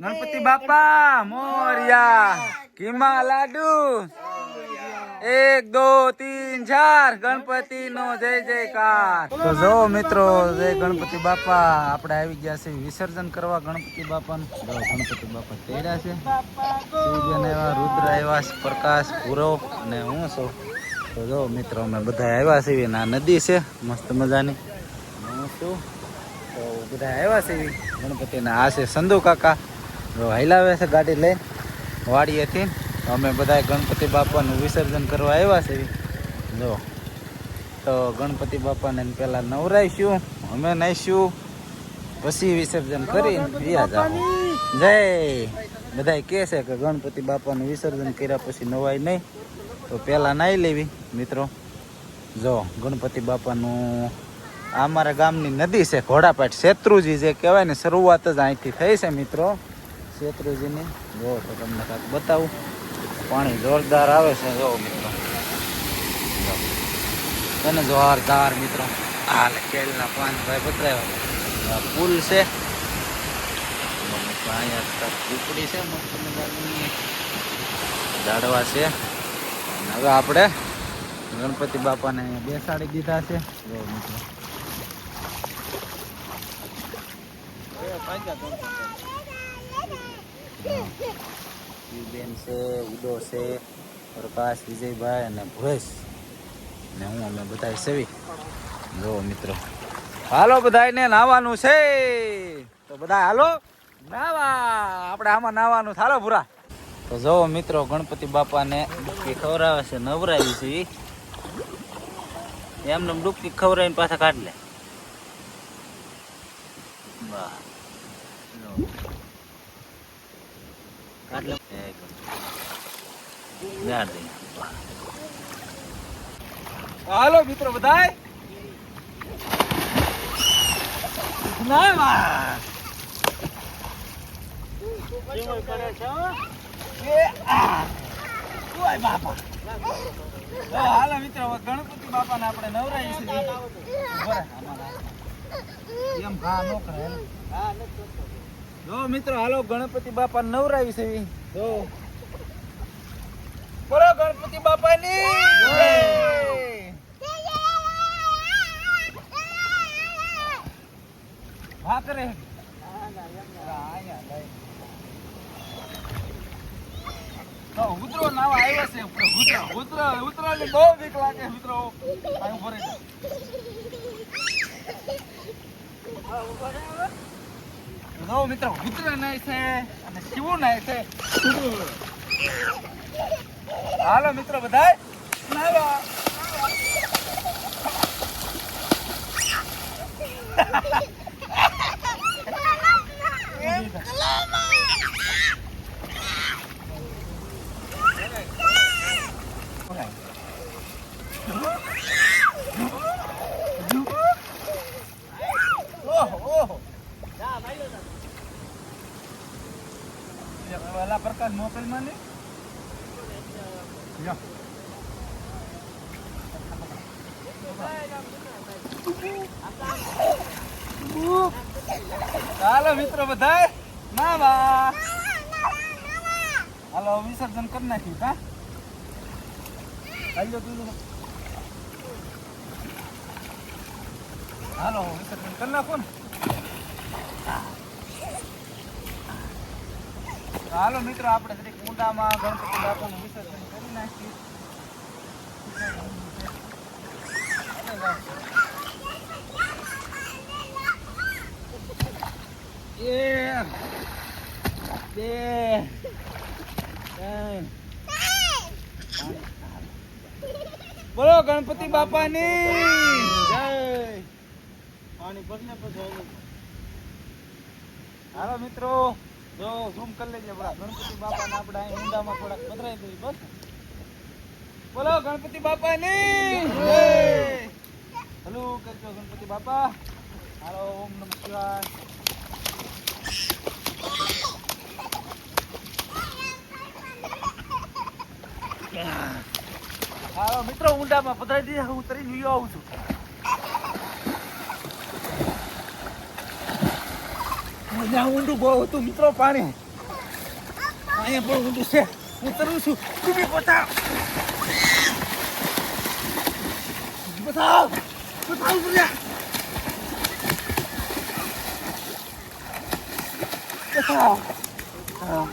ગણપતિ બાપા, મોરિયા કીમા લાડુ એક, દો, તીન, ચાર ગણપતિ નો જય, જયકાર. તો જો મિત્રો જય ગણપતિ બાપા આપણે આવી ગયા છે, વિસર્જન કરવા ગણપતિ બાપા ગણપતિ બાપા તેડા છે. સૂર્યને એવા રુદ્ર આવ્યા પ્રકાશ પૂરો અને હું છું. તો જો મિત્રો, અમે બધા આવ્યા છીએ, આ નદી છે, મસ્ત મજાની. હું છું. તો બધા આવ્યા છે. ગણપતિના આ છે સંધુ કાકા. જો હલાવે છે ગાડી લઈ વાડીએથી. હતી અમે બધા ગણપતિ બાપાનું વિસર્જન કરવા આવ્યા છે. જો. તો ગણપતિ બાપાને પહેલાં નવરાઈશું અમે નાહીશું પછી વિસર્જન કરી વ્યા જાવ જય. બધા કહે છે કે ગણપતિ બાપાનું વિસર્જન કર્યા પછી નવાય નહીં. તો પહેલાં નાહી લેવી મિત્રો. જો ગણપતિ બાપાનું અમારા ગામની નદી છે, ઘોડાપાટ. શેત્રુજી જે કહેવાય ને શરૂઆત જ અહીંથી થઈ છે મિત્રો. શેત્રુજીની જો તો તમને કાંઈક બતાવું. પાણી જોરદાર આવે છે, જો મિત્રો. તને જોરદાર મિત્રો. હાલ કેળના પાન ભાઈ બતાવ્યો પુલ છે. અહીંયા ઝૂંપડી છે, મસ્ત ઝાડવા છે. હવે આપણે ગણપતિ બાપાને બેસાડી દીધા છે. જો મિત્રો. બેન છે ઉદો છે પ્રકાશ વિજયભાઈ અને ભુરેશ ને હું અમે બધા સેવી જો મિત્રો હાલો બધાને નાવાનું છે. તો બધા હાલો, નાવા. આપણે આમાં નાવાનું થાલો ભૂરા. તો જો મિત્રો, ગણપતિ બાપાને ડૂબકી ખવડાવે છે નવરાવી છે. એમને ડૂબકી ખવડાવીને પાછા કાઢ લે. વાહ જો. કાઢ લે એક યાર દે હાલો મિત્રો બધા ઓય બાપા. ગણપતિ બાપાને આપણે નવરાઈ છે. નો. જો મિત્રો હાલો ગણપતિ બાપા નવરાવી છે. જો. બોલો ગણપતિ બાપાની. હા કરે. ઉતરો નાવા આવ્યા છે ઉતરા ઉતરા ઉતરા બહુ બીક લાગે મિત્રો. આ ઊભો રહી જો મિત્રો ઉતરો નાય છે અને શિવું નાય છે. હાલો મિત્રો બધાય. વાલા પ્રકાશ મોકલમાં ચાલો મિત્રો બધાય. મામા. હાલો, વિસર્જન કરી નાખ્યું કા હાલો તું હાલો, વિસર્જન કરી નાખો ને. હાલો મિત્રો, આપણે જરીક ઊંડામાં ગણપતિ બાપાનું વિસર્જન કરી નાખીએ. બે ત્રણ. બોલો ગણપતિ બાપાની, જય. પાણી ભરને પછી હાલો મિત્રો જો ઝૂમ કરી લેજે બરા ગણપતિ બાપાને આપણે અહીં ઊંડામાં થોડાક પધરાઈ દઈએ બસ. બોલો ગણપતિ બાપા ને હલો કરજો ગણપતિ બાપા? હાલો ઓમ નમઃ શિવાય. હાલો મિત્રો ઊંડામાં પધરાઈ દીધા હું તરી આવું છું. ત્યાં ઊંડું બહુ હતું. મિત્રો, પાણી. અહીંયા બહુ ઊંડું છે. હું તરું છું. તું બી બતાવ બતાવ બતાવ તું બતાવ હા.